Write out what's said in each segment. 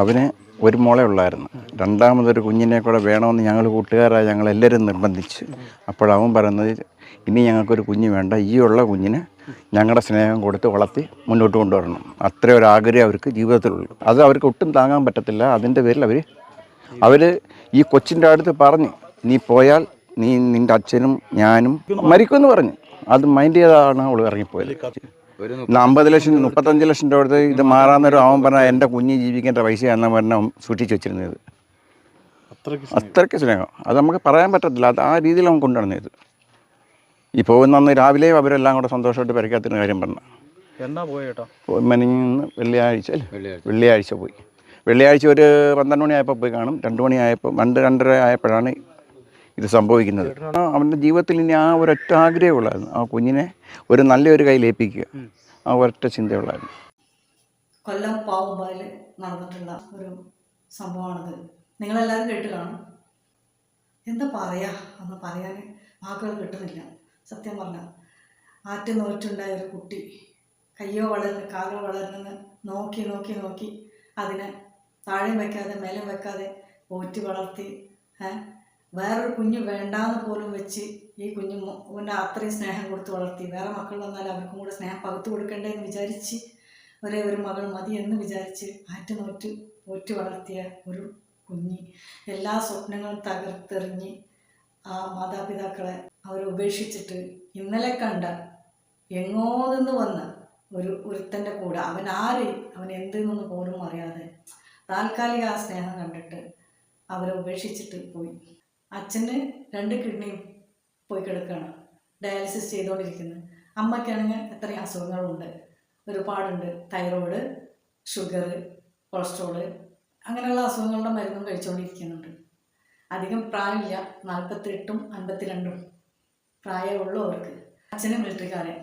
അവന് ഒരു മോളെ ഉള്ളായിരുന്നു. രണ്ടാമതൊരു കുഞ്ഞിനെ കൂടെ വേണമെന്ന് ഞങ്ങൾ കൂട്ടുകാരായ ഞങ്ങൾ എല്ലാവരും നിർബന്ധിച്ച് അപ്പോഴവൻ പറയുന്നത് ഇനി ഞങ്ങൾക്കൊരു കുഞ്ഞ് വേണ്ട. ഈ ഉള്ള കുഞ്ഞിനെ ഞങ്ങളുടെ സ്നേഹം കൊടുത്ത് വളർത്തി മുന്നോട്ട് കൊണ്ടുവരണം. അത്ര ഒരു ആഗ്രഹം അവർക്ക് ജീവിതത്തിലുള്ളൂ. അത് അവർക്ക് ഒട്ടും താങ്ങാൻ പറ്റത്തില്ല. അതിന്റെ പേരിൽ അവർ അവർ ഈ കൊച്ചിന്റെ അടുത്ത് പറഞ്ഞ് നീ പോയാൽ നീ നിന്റെ അച്ഛനും ഞാനും മരിക്കുമെന്ന് പറഞ്ഞു. അത് മൈൻഡ് ചെയ്താണ് അവൾ ഇറങ്ങിപ്പോയത്. അമ്പത് ലക്ഷം മുപ്പത്തഞ്ച് ലക്ഷം രൂപ കൊടുത്ത് ഇത് മാറാന്നൊരു അവൻ പറഞ്ഞാൽ എന്റെ കുഞ്ഞ് ജീവിക്കേണ്ട പൈസയാണെന്ന് പറഞ്ഞ സൂക്ഷിച്ചു വെച്ചിരുന്നത്. അത്രയ്ക്ക് സ്നേഹം. അത് നമുക്ക് പറയാൻ പറ്റത്തില്ല. അത് ആ രീതിയിൽ അവൻ കൊണ്ടുവന്നത് ഈ പോകുന്ന അന്ന് രാവിലെ അവരെല്ലാം കൂടെ സന്തോഷമായിട്ട് പരിക്കാത്തിന് കാര്യം പറഞ്ഞു. എന്നാ പോയ മെനിഞ്ഞ് വെള്ളിയാഴ്ച. വെള്ളിയാഴ്ച പോയി. വെള്ളിയാഴ്ച ഒരു പന്ത്രണ്ട് മണിയായപ്പോൾ പോയി കാണും. രണ്ട് മണിയായപ്പോൾ രണ്ട് രണ്ടര ആയപ്പോഴാണ് ഇത് സംഭവിക്കുന്നത്. അവന്റെ ജീവിതത്തിൽ ഇനി ആ ഒരൊറ്റ ആഗ്രഹമുള്ളായിരുന്നു ആ കുഞ്ഞിനെ ഒരു നല്ലൊരു കയ്യിൽ ഏൽപ്പിക്കുക ആ ഒരൊറ്റ ചിന്തയുള്ളായിരുന്നു. കൊല്ലം പാവുമ്പായിൽ നടന്നിട്ടുള്ള ഒരു സംഭവമാണിത്. നിങ്ങളെല്ലാവരും കേട്ട് കാണും. എന്താ പറയാ? എന്ന് പറയാൻ വാക്കുകൾ കിട്ടുന്നില്ല. സത്യം പറഞ്ഞാൽ ആറ്റ് നോറ്റുണ്ടായ ഒരു കുട്ടി കയ്യോ വളരുന്ന കാലോ വളർന്നെന്ന് നോക്കി നോക്കി നോക്കി അതിനെ താഴെ വെക്കാതെ മേലെ വെക്കാതെ പോറ്റി വളർത്തി ഏ, വേറൊരു കുഞ്ഞ് വേണ്ടാന്ന് പോലും വെച്ച് ഈ കുഞ്ഞു മോന്റെ അത്രയും സ്നേഹം കൊടുത്ത് വളർത്തി. വേറെ മക്കൾ വന്നാൽ അവർക്കും കൂടെ സ്നേഹം പകുത്തു കൊടുക്കണ്ടേ എന്ന് വിചാരിച്ച് ഒരേ ഒരു മകൾ മതി എന്ന് വിചാരിച്ച് ആറ്റുനോറ്റ് പോറ്റി വളർത്തിയ ഒരു കുഞ്ഞി എല്ലാ സ്വപ്നങ്ങളും തകർത്തെറിഞ്ഞ് ആ മാതാപിതാക്കളെ അവരെ ഉപേക്ഷിച്ചിട്ട് ഇന്നലെ കണ്ട എങ്ങോ നിന്ന് വന്ന ഒരു ഒരുത്തന്റെ കൂടെ. അവൻ ആര്? അവൻ എന്തെന്നൊന്നും പോലും അറിയാതെ താൽക്കാലിക ആ സ്നേഹം കണ്ടിട്ട് അവരെ ഉപേക്ഷിച്ചിട്ട് പോയി. അച്ഛന് രണ്ട് കിഡ്നിയും പോയി കിടക്കുകയാണ്. ഡയാലിസിസ് ചെയ്തുകൊണ്ടിരിക്കുന്നത് അമ്മയ്ക്കാണെങ്കിൽ എത്രയും അസുഖങ്ങളുണ്ട്. ഒരുപാടുണ്ട്. തൈറോയിഡ് ഷുഗർ കൊളസ്ട്രോൾ അങ്ങനെയുള്ള അസുഖങ്ങളുടെ മരുന്നും കഴിച്ചുകൊണ്ടിരിക്കുന്നുണ്ട്. അധികം പ്രായമില്ല. നാൽപ്പത്തെട്ടും അൻപത്തിരണ്ടും പ്രായമുള്ളൂ അവർക്ക്. അച്ഛനും മിലിറ്ററിക്കാരൻ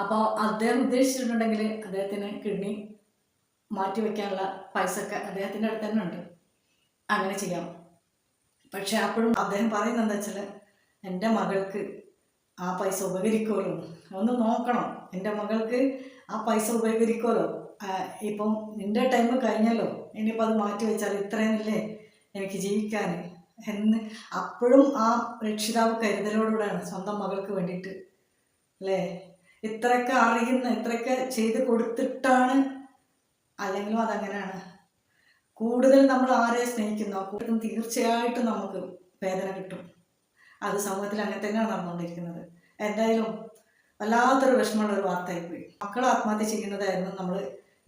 അപ്പോൾ അദ്ദേഹം ഉദ്ദേശിച്ചിട്ടുണ്ടെങ്കിൽ അദ്ദേഹത്തിന് കിഡ്നി മാറ്റി വയ്ക്കാനുള്ള ഒക്കെ അദ്ദേഹത്തിന്റെ അടുത്ത് തന്നെ ഉണ്ട്. അങ്ങനെ ചെയ്യാം. പക്ഷെ അപ്പോഴും അദ്ദേഹം പറയുന്നത് എന്താ വെച്ചാൽ എന്റെ മകൾക്ക് ആ പൈസ ഉപകരിക്കുമല്ലോ. ഒന്ന് നോക്കണം. എന്റെ മകൾക്ക് ആ പൈസ ഉപകരിക്കുമല്ലോ. ഇപ്പം നിന്റെ ടൈം കഴിഞ്ഞല്ലോ. ഇനിയിപ്പോൾ അത് മാറ്റി വെച്ചാൽ ഇത്രയുമില്ലേ എനിക്ക് ജീവിക്കാൻ. എന്ന് അപ്പോഴും ആ രക്ഷിതാവ് കരുതലോടുകൂടെയാണ് സ്വന്തം മകൾക്ക് വേണ്ടിയിട്ട്. അല്ലേ? ഇത്രയൊക്കെ അറിയുന്ന ഇത്രയൊക്കെ ചെയ്ത് കൊടുത്തിട്ടാണ് അല്ലെങ്കിലും അതങ്ങനെയാണ്. കൂടുതൽ നമ്മൾ ആരെ സ്നേഹിക്കുന്നോ കൂടുതലും തീർച്ചയായിട്ടും നമുക്ക് വേദന കിട്ടും. അത് സമൂഹത്തിൽ അങ്ങനെ തന്നെയാണ് നടന്നുകൊണ്ടിരിക്കുന്നത്. എന്തായാലും വല്ലാത്തൊരു വിഷമമുള്ള ഒരു വാർത്തയായിപ്പോയി. മക്കൾ ആത്മഹത്യ ചെയ്യുന്നതായിരുന്നു നമ്മൾ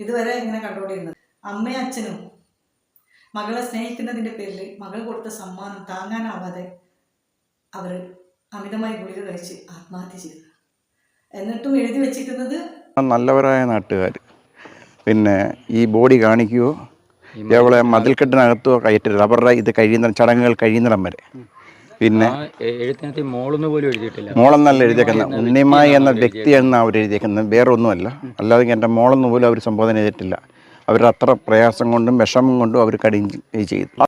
ഇതുവരെ ഇങ്ങനെ കണ്ടുകൊണ്ടിരുന്നത്. അമ്മയും അച്ഛനും മകളെ സ്നേഹിക്കുന്നതിന്റെ പേരിൽ മകൾ കൊടുത്ത സമ്മാനം താങ്ങാനാവാതെ അവർ അമിതമായി ഗുളിക കഴിച്ച് ആത്മഹത്യ ചെയ്തു. എന്നിട്ടും എഴുതി വെച്ചിരിക്കുന്നത് നല്ലവരായ നാട്ടുകാർ പിന്നെ ഈ ബോഡി കാണിക്കുകയോ എവളെ മതിൽക്കെട്ടിനകത്തോ കയറ്റരുത്. അവരുടെ ഇത് കഴിയുന്ന ചടങ്ങുകൾ കഴിയുന്നിടം വരെ. പിന്നെ ആ എ- എഴുത്തിനകത്ത് മോളൊന്നു പോലും എഴുതിയിട്ടില്ല. മോളെന്നല്ല എഴുതിയേക്കുന്നത്. ഉണ്ണിമായി എന്ന വ്യക്തി വ്യക്തിയാണ് അവർ എഴുതിയേക്കുന്നത്. വേറെ ഒന്നുമല്ല അല്ലാതെ എന്റെ മോളെന്ന് പോലും അവർ സംബോധന ചെയ്തിട്ടില്ല. അവരുടെ അത്ര പ്രയാസം കൊണ്ടും വിഷമം കൊണ്ടും അവർ കടിയും ചെയ്തു.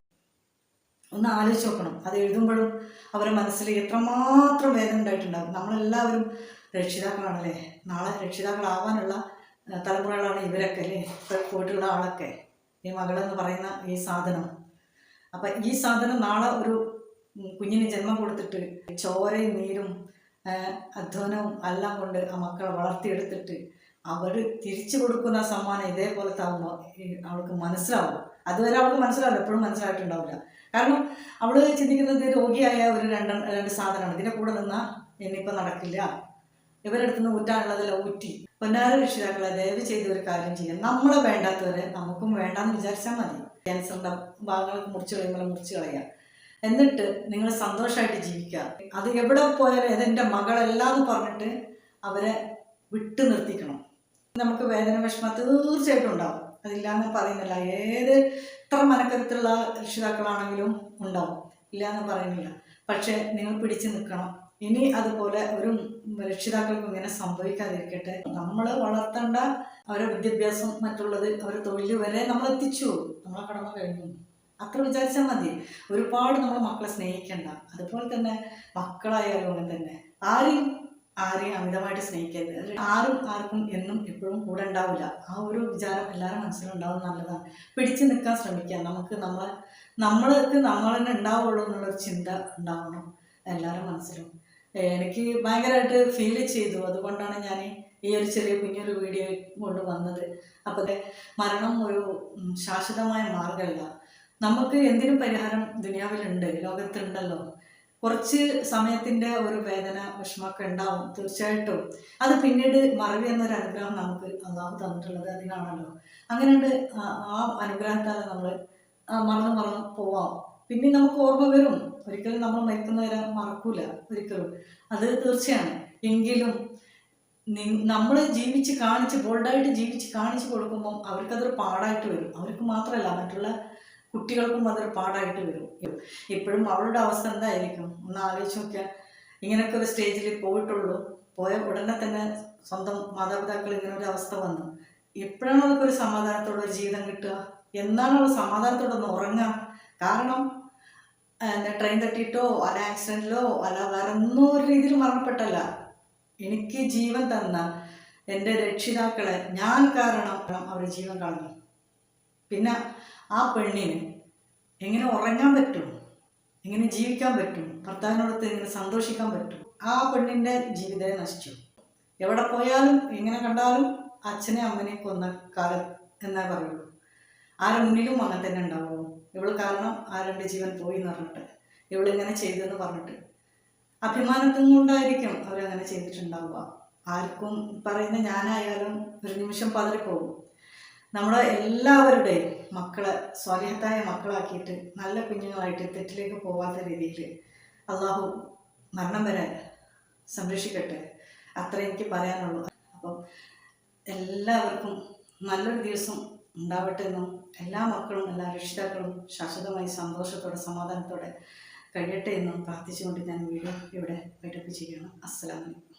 ഒന്ന് ആലോചിച്ച് നോക്കണം. അത് എഴുതുമ്പോഴും അവരുടെ മനസ്സിൽ എത്രമാത്രം വേദന ഉണ്ടായിട്ടുണ്ടാകും നമ്മളെല്ലാവരും രക്ഷിതാക്കളാണല്ലേ? നാളെ രക്ഷിതാക്കളാവാനുള്ള തലമുറകളാണ് ഇവരൊക്കെ അല്ലേ? ഇപ്പോൾ പോയിട്ടുള്ള ആളൊക്കെ. ഈ മകളെന്ന് പറയുന്ന ഈ സാധനം. അപ്പം ഈ സാധനം നാളെ ഒരു കുഞ്ഞിന് ജന്മം കൊടുത്തിട്ട് ചോരയും നീരും അധ്വാനവും എല്ലാം കൊണ്ട് ആ മക്കളെ വളർത്തിയെടുത്തിട്ട് അവർ തിരിച്ചു കൊടുക്കുന്ന സമ്മാനം ഇതേപോലത്തെ ആകുമ്പോൾ അവൾക്ക് മനസ്സിലാവും. അതുവരെ അവൾക്ക് മനസ്സിലാവില്ല എപ്പോഴും മനസ്സിലായിട്ടുണ്ടാവില്ല. കാരണം അവൾ ചിന്തിക്കുന്നത് രോഗിയായ ഒരു രണ്ട് രണ്ട് സാധനമാണ്. ഇതിന്റെ കൂടെ നിന്നാൽ ഇനിയിപ്പോൾ നടക്കില്ല. ഇവരെടുത്ത് ഊറ്റാനുള്ളതെല്ലാം ഊറ്റി. പൊന്നാര രക്ഷിതാക്കളെ ദയവ് ചെയ്ത് ഒരു കാര്യം ചെയ്യാം. നമ്മളെ വേണ്ടാത്തവരെ നമുക്കും വേണ്ടാന്ന് വിചാരിച്ചാൽ മതി. ക്യാൻസറിന്റെ ഭാഗങ്ങളൊക്കെ മുറിച്ച് കളയുമ്പോൾ മുറിച്ച് കളയുക എന്നിട്ട് നിങ്ങൾ സന്തോഷമായിട്ട് ജീവിക്കുക. അത് എവിടെ പോയാലും അതെന്റെ മകളെല്ലാം എന്ന് പറഞ്ഞിട്ട് അവരെ വിട്ടു നിർത്തിക്കണം. നമുക്ക് വേദന വിഷമം തീർച്ചയായിട്ടും ഉണ്ടാവും. അതില്ലാന്ന് പറയുന്നില്ല. ഏത് എത്ര മനക്കരുത്തുള്ള രക്ഷിതാക്കളാണെങ്കിലും ഉണ്ടാവും. ഇല്ലാന്ന് പറയുന്നില്ല. പക്ഷേ നിങ്ങൾ പിടിച്ചു നിൽക്കണം. ഇനി അതുപോലെ ഒരു രക്ഷിതാക്കൾക്കും ഇങ്ങനെ സംഭവിക്കാതിരിക്കട്ടെ. നമ്മൾ വളർത്തേണ്ട അവരുടെ വിദ്യാഭ്യാസം മറ്റുള്ളത് അവരുടെ തൊഴിൽ വരെ നമ്മൾ എത്തിച്ചു. നമ്മളെ കടമ കഴിഞ്ഞു. അത്ര വിചാരിച്ചാൽ മതി. ഒരുപാട് നമ്മൾ മക്കളെ സ്നേഹിക്കണ്ട. അതുപോലെ തന്നെ മക്കളായാലും അങ്ങനെ തന്നെ. ആരെയും ആരെയും അമിതമായിട്ട് സ്നേഹിക്കരുത്. ആരും ആർക്കും എന്നും എപ്പോഴും കൂടെ ഉണ്ടാവില്ല. ആ ഒരു വിചാരം എല്ലാവരും മനസ്സിലുണ്ടാവും നല്ലതാണ്. പിടിച്ചു നിൽക്കാൻ ശ്രമിക്കുക. നമുക്ക് നമ്മളെ നമ്മൾക്ക് നമ്മൾ തന്നെ ഉണ്ടാവുള്ളൂ എന്നുള്ളൊരു ചിന്ത ഉണ്ടാവണം എല്ലാവരും മനസ്സിലും. എനിക്ക് ഭയങ്കരമായിട്ട് ഫീൽ ചെയ്തു. അതുകൊണ്ടാണ് ഞാൻ ഈ ഒരു ചെറിയ കുഞ്ഞൊരു വീഡിയോ കൊണ്ട് വന്നത്. അപ്പോൾ മരണം ഒരു ശാശ്വതമായ മാർഗമല്ല. നമുക്ക് എന്തിനും പരിഹാരം ദുനിയാവിലുണ്ട് ലോകത്തുണ്ടല്ലോ കുറച്ച് സമയത്തിന്റെ ഒരു വേദന വിഷമമൊക്കെ ഉണ്ടാവും തീർച്ചയായിട്ടും. അത് പിന്നീട് മറവി എന്നൊരു അനുഗ്രഹം നമുക്ക് അള്ളാഹു തന്നിട്ടുള്ളത് അതിനാണല്ലോ. അങ്ങനെയുണ്ട് ആ- അനുഗ്രഹത്താൽ നമ്മൾ മറന്ന് മറന്ന് പോവാം. പിന്നെ നമുക്ക് ഓർമ്മ വരും ഒരിക്കലും നമ്മൾ മരിക്കുന്നവരെ മറക്കൂല ഒരിക്കലും. അത് തീർച്ചയാണ്. എങ്കിലും നമ്മൾ ജീവിച്ച് കാണിച്ച് ബോൾഡായിട്ട് ജീവിച്ച് കാണിച്ച് കൊടുക്കുമ്പം അവർക്കതൊരു പാടായിട്ട് വരും. അവർക്ക് മാത്രമല്ല മറ്റുള്ള കുട്ടികൾക്കും അതൊരു പാടായിട്ട് വരും. ഇപ്പോഴും അവളുടെ അവസ്ഥ എന്തായിരിക്കും? ഒന്ന് ആലോചിച്ച് നോക്കിയാൽ ഇങ്ങനെയൊക്കെ ഒരു സ്റ്റേജിൽ പോയിട്ടുള്ളൂ. പോയ ഉടനെ തന്നെ സ്വന്തം മാതാപിതാക്കൾ ഇങ്ങനെ ഒരു അവസ്ഥ വന്നു. എപ്പോഴാണ് അവർക്കൊരു സമാധാനത്തോടെ ജീവിതം കിട്ടുക? എന്നാണ് അവൾ സമാധാനത്തോടെ ഒന്ന് ഉറങ്ങുക. കാരണം ട്രെയിൻ തട്ടിയിട്ടോ അല്ല ആക്സിഡന്റിലോ അല്ല വേറെ ഒന്നും ഒരു രീതിയിൽ മരണപ്പെട്ടല്ല. എനിക്ക് ജീവൻ തന്ന എന്റെ രക്ഷിതാക്കളെ ഞാൻ കാരണം അവർ ജീവൻ കളഞ്ഞു. പിന്നെ ആ പെണ്ണിന് എങ്ങനെ ഉറങ്ങാൻ പറ്റും? എങ്ങനെ ജീവിക്കാൻ പറ്റും? ഭർത്താവിനോട് എങ്ങനെ സന്തോഷിക്കാൻ പറ്റും? ആ പെണ്ണിന്റെ ജീവിതം നശിച്ചു. എവിടെ പോയാലും എങ്ങനെ കണ്ടാലും അച്ഛനെ അമ്മനെ കൊന്ന കാലം എന്നേ പറയുള്ളൂ. ആരുടെ മുന്നിലും അങ്ങനെ തന്നെ ഉണ്ടാവുള്ളൂ ഇവൾ കാരണം ആരുടെ ജീവൻ പോയി എന്ന് പറഞ്ഞിട്ട്. ഇവളിങ്ങനെ ചെയ്തെന്ന് പറഞ്ഞിട്ട്. അഭിമാനത്തും കൊണ്ടായിരിക്കും അവരങ്ങനെ ചെയ്തിട്ടുണ്ടാവുക. ആർക്കും പറയുന്ന ഞാനായാലും ഒരു നിമിഷം പതറിപ്പോകും. നമ്മുടെ എല്ലാവരുടെയും മക്കളെ സ്വാലിഹത്തായ മക്കളാക്കിയിട്ട് നല്ല കുഞ്ഞുങ്ങളായിട്ട് തെറ്റിലേക്ക് പോവാത്ത രീതിയിൽ അള്ളാഹു മരണം വരെ സംരക്ഷിക്കട്ടെ. അത്ര എനിക്ക് പറയാനുള്ളൂ. അപ്പം എല്ലാവർക്കും നല്ലൊരു ദിവസം ഉണ്ടാവട്ടെ എന്നും എല്ലാ മക്കളും എല്ലാ രക്ഷിതാക്കളും ശാശ്വതമായി സന്തോഷത്തോടെ സമാധാനത്തോടെ കഴിയട്ടെ എന്നും പ്രാർത്ഥിച്ചുകൊണ്ട് ഞാൻ വീഡിയോ ഇവിടെ ചെയ്യുകയാണ് അസ്സലാമലൈക്കും